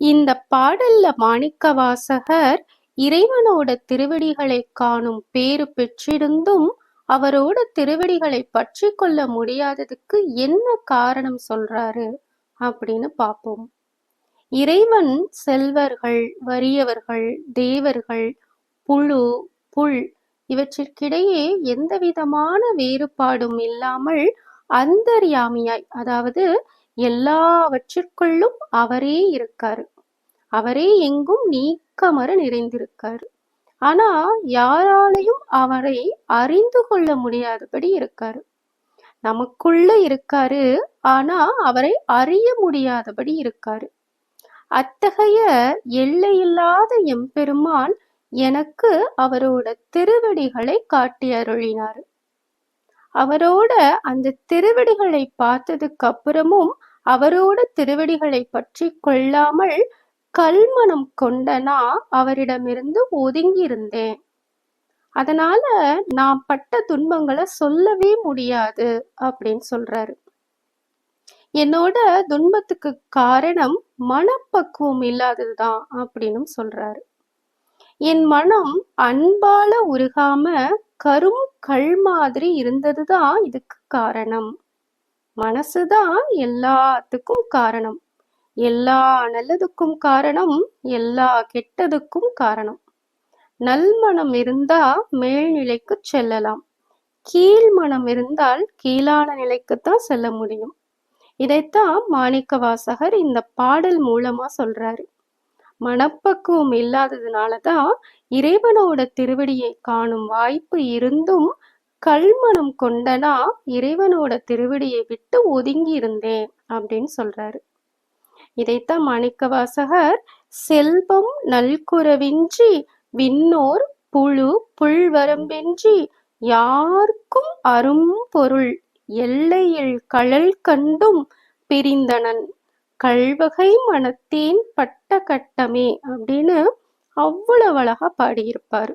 இந்த பாடல்ல மாணிக்கவாசகர் இறைவனோட திருவடிகளை காணும் பேறு பெற்றிருந்தும் அவரோட திருவடிகளை பற்றி கொள்ள முடியாததுக்கு என்ன காரணம் சொல்றாரு அப்படின்னு பார்ப்போம். இறைவன் செல்வர்கள் வறியவர்கள் தேவர்கள் புழு புல் இவற்றிற்கிடையே எந்த விதமான வேறுபாடும் இல்லாமல் அந்தர்யாமியாய் அதாவது எல்லாவற்றிற்குள்ளும் அவரே இருக்காரு. அவரே எங்கும் நீக்கமர நிறைந்திருக்காரு. ஆனா யாராலையும் அவரை அறிந்து கொள்ள முடியாதபடி இருக்காரு. நமக்குள்ள இருக்காரு ஆனா அவரை அறிய முடியாதபடி இருக்காரு. அத்தகைய எல்லையில்லாத எம்பெருமான் எனக்கு அவரோட திருவடிகளை காட்டி அருளினார். அவரோட அந்த திருவடிகளை பார்த்ததுக்கு அப்புறமும் அவரோட திருவடிகளை பற்றி கொள்ளாமல் கல்மனம் நான் அவரிடமிருந்து ஒதுங்கி இருந்தேன் அதனால நான் பட்ட துன்பங்களை சொல்லவே முடியாது அப்படின்னு சொல்றாரு. என்னோட துன்பத்துக்கு காரணம் மனப்பக்குவம் இல்லாததுதான் அப்படின்னு சொல்றாரு. என் மனம் அன்பால உருகாம கரும் கல் மாதிரி இருந்ததுதான் இதுக்கு காரணம். மனசுதான் எல்லாத்துக்கும் காரணம். எல்லா நல்லதுக்கும் காரணம் எல்லா கெட்டதுக்கும் காரணம். நல்மனம் இருந்தா மேல்நிலைக்கு செல்லலாம். கீழ் மனம் இருந்தால் கீழான நிலைக்குத்தான் செல்ல முடியும். இதைத்தான் மாணிக்க வாசகர் இந்த பாடல் மூலமா சொல்றாரு. மனப்பக்குவம் இல்லாததுனாலதான் இறைவனோட திருவடியை காணும் வாய்ப்பு இருந்தும் கல்மனம் கொண்டனா இறைவனோட திருவடியை விட்டு ஒதுங்கி இருந்தேன் அப்படின்னு சொல்றாரு. இதைத்தான் மாணிக்கவாசகர் செல்வம் நல்குறவின்றி விண்ணோர் புழு புல்வரம்பின்றி யாருக்கும் அரும்பொருள் எல்லையில் கழல் கண்டும் பிரிந்தனன். கல்வகை மனத்தேன் பட்ட கட்டமே அப்படின்னு அவ்வளவு அழகா பாடியிருப்பாரு.